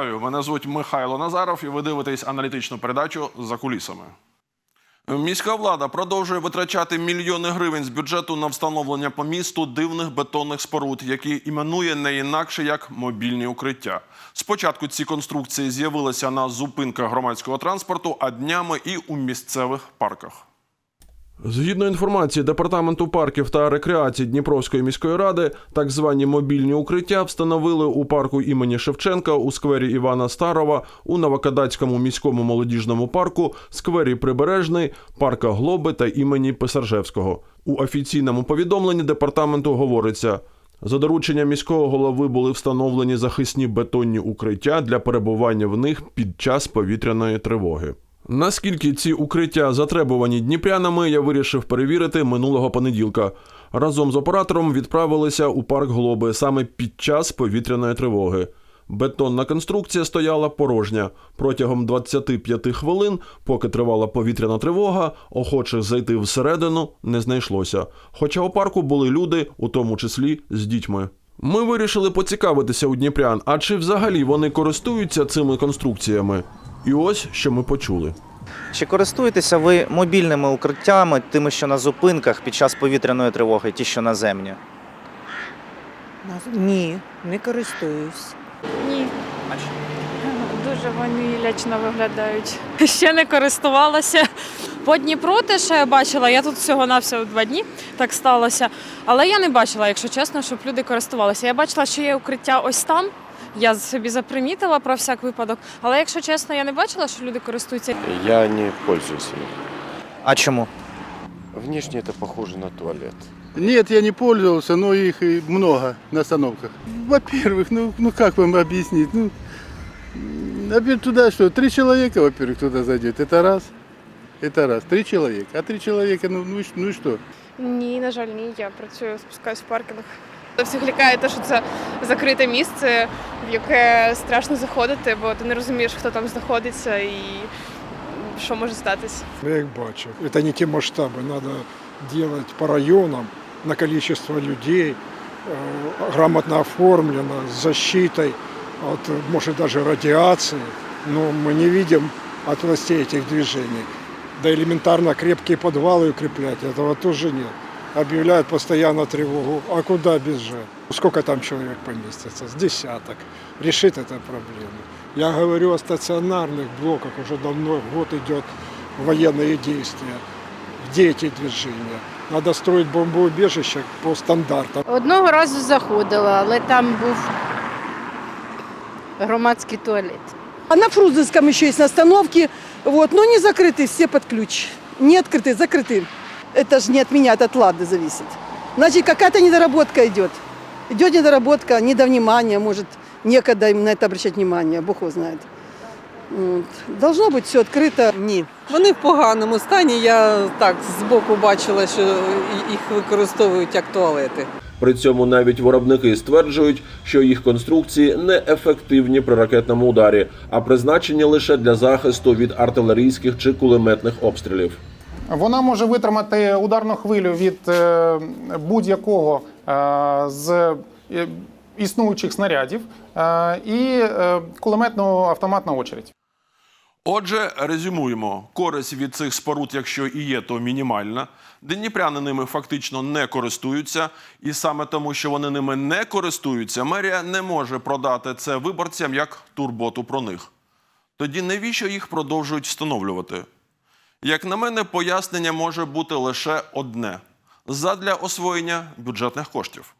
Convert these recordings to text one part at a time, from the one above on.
Вітаю! Мене звуть Михайло Назаров, і ви дивитесь аналітичну передачу за кулісами. Міська влада продовжує витрачати мільйони гривень з бюджету на встановлення по місту дивних бетонних споруд, які іменує не інакше як мобільні укриття. Спочатку ці конструкції з'явилися на зупинках громадського транспорту, а днями і у місцевих парках. Згідно інформації департаменту парків та рекреації Дніпровської міської ради, так звані мобільні укриття встановили у парку імені Шевченка, у сквері Івана Старова, у Новокадацькому міському молодіжному парку, сквері Прибережний, парка Глоби та імені Писаржевського. У офіційному повідомленні департаменту говориться. За дорученням міського голови були встановлені захисні бетонні укриття для перебування в них під час повітряної тривоги. Наскільки ці укриття затребувані дніпрянами, я вирішив перевірити минулого понеділка. Разом з оператором відправилися у парк Глоби саме під час повітряної тривоги. Бетонна конструкція стояла порожня. Протягом 25 хвилин, поки тривала повітряна тривога, охочих зайти всередину не знайшлося. Хоча у парку були люди, у тому числі з дітьми. Ми вирішили поцікавитися у дніпрян, а чи взагалі вони користуються цими конструкціями? І ось що ми почули. Чи користуєтеся ви мобільними укриттями, тими, що на зупинках під час повітряної тривоги, ті, що наземні? Наз- Ні, не користуюсь. Ні. Дуже вони лячно виглядають. Ще не користувалася. По Дніпру те, що я бачила, я тут всього навсього два дні так сталося. Але я не бачила, якщо чесно, щоб люди користувалися. Я бачила, що є укриття ось там. Я собі запримітила про всяк випадок. Але якщо чесно, я не бачила, що люди користуються. Я не пользуюсь им. А чому? Внешне это похоже на туалет. Нет, я не пользовался, но их и много на остановках. Во-первых, ну, ну как вам объяснить? Ну, м, а туда что, три человека, во-первых, туда зайдет. Это раз. Это раз. Три человека. А три человека, ну, ну, и ш- ну и что? Ні, на жаль, ні. Я працюю, спускаюсь в паркінг. Всіх лякає те, що це закрите місце, в яке страшно заходити, бо ти не розумієш, хто там знаходиться і що може статись. Я их бачу. Это не те масштабы. Надо делать по районам на количество людей, э, грамотно оформлено, с защитой от, э, может, даже радиации. Но мы не видим от властей этих движений. Да элементарно крепкие подвалы укреплять, этого тоже нет. Объявляют постоянно тревогу. А куда бежать? Сколько там человек поместится? С десяток. Решит эту проблему. Я говорю о стационарных блоках. Уже давно год идет военные действия. Где эти движения? Надо строить бомбоубежища по стандартам. Одного разу заходила, але там був громадський туалет. А на Фрунзенском еще есть на остановке, вот, но не закрыты, все под ключ. Не открыты, закрыты. Это же не от меня, это от Лады зависит. Значит, какая-то недоработка идет. Идет недоработка, недовнимание, может, некогда им на это обращать внимание, Бог его знает. Вот. Должно быть все открыто. Ні, вони в поганому стані. Я так збоку бачила, що їх використовують як туалети. При цьому навіть виробники стверджують, що їх конструкції не ефективні при ракетному ударі, а призначені лише для захисту від артилерійських чи кулеметних обстрілів. Вона може витримати ударну хвилю від е, будь-якого е, з е, існуючих снарядів і кулеметну автоматну очередь. Отже, резюмуємо: користь від цих споруд, якщо і є, то мінімальна. Дніпряни ними фактично не користуються, і саме тому, що вони ними не користуються, мерія не може продати це виборцям як турботу про них. Тоді навіщо їх продовжують встановлювати? Як на мене, пояснення може бути лише одне: задля освоєння бюджетних коштів.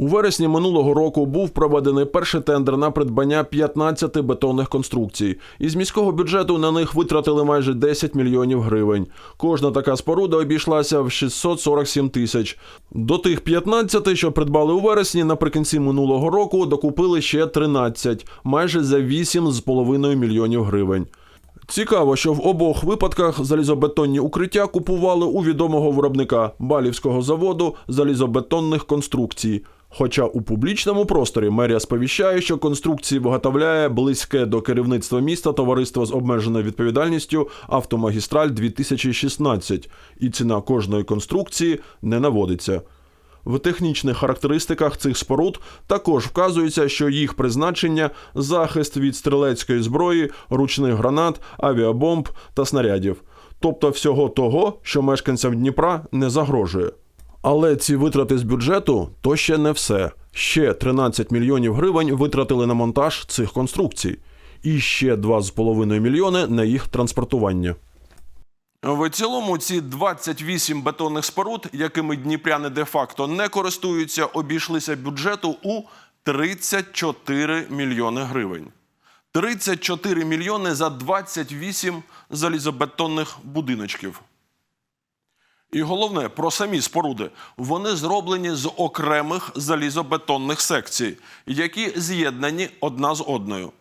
У вересні минулого року був проведений перший тендер на придбання 15 бетонних конструкцій. Із міського бюджету на них витратили майже 10 мільйонів гривень. Кожна така споруда обійшлася в 647 тисяч. До тих 15, що придбали у вересні, наприкінці минулого року докупили ще 13, майже за 8,5 мільйонів гривень. Цікаво, що в обох випадках залізобетонні укриття купували у відомого виробника Балівського заводу залізобетонних конструкцій. Хоча у публічному просторі мерія сповіщає, що конструкції виготовляє близьке до керівництва міста товариство з обмеженою відповідальністю Автомагістраль 2016, і ціна кожної конструкції не наводиться. В технічних характеристиках цих споруд також вказується, що їх призначення захист від стрілецької зброї, ручних гранат, авіабомб та снарядів, тобто всього того, що мешканцям Дніпра не загрожує. Але ці витрати з бюджету то ще не все. Ще 13 мільйонів гривень витратили на монтаж цих конструкцій, і ще 2,5 мільйони на їх транспортування. В цілому ці 28 бетонних споруд, якими дніпряни де-факто не користуються, обійшлися бюджету у 34 мільйони гривень. 34 мільйони за 28 залізобетонних будиночків. І головне про самі споруди. Вони зроблені з окремих залізобетонних секцій, які з'єднані одна з одною.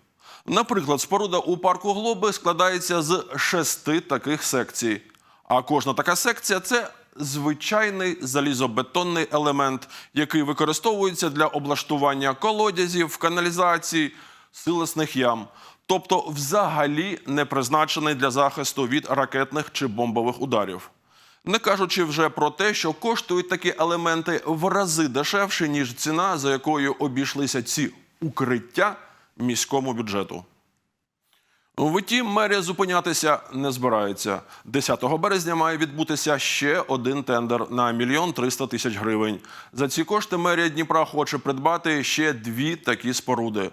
Наприклад, споруда у парку Глоби складається з шести таких секцій. А кожна така секція це звичайний залізобетонний елемент, який використовується для облаштування колодязів, каналізацій, силосних ям. Тобто, взагалі не призначений для захисту від ракетних чи бомбових ударів. Не кажучи вже про те, що коштують такі елементи в рази дешевше, ніж ціна, за якою обійшлися ці укриття міському бюджету. Втім, мерія зупинятися не збирається. 10 березня має відбутися ще один тендер на мільйон 300 тисяч гривень. За ці кошти мерія Дніпра хоче придбати ще дві такі споруди.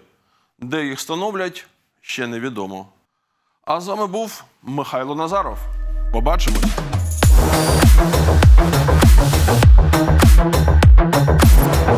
Де їх встановлять, ще невідомо. А з вами був Михайло Назаров. Побачимось. Thank you.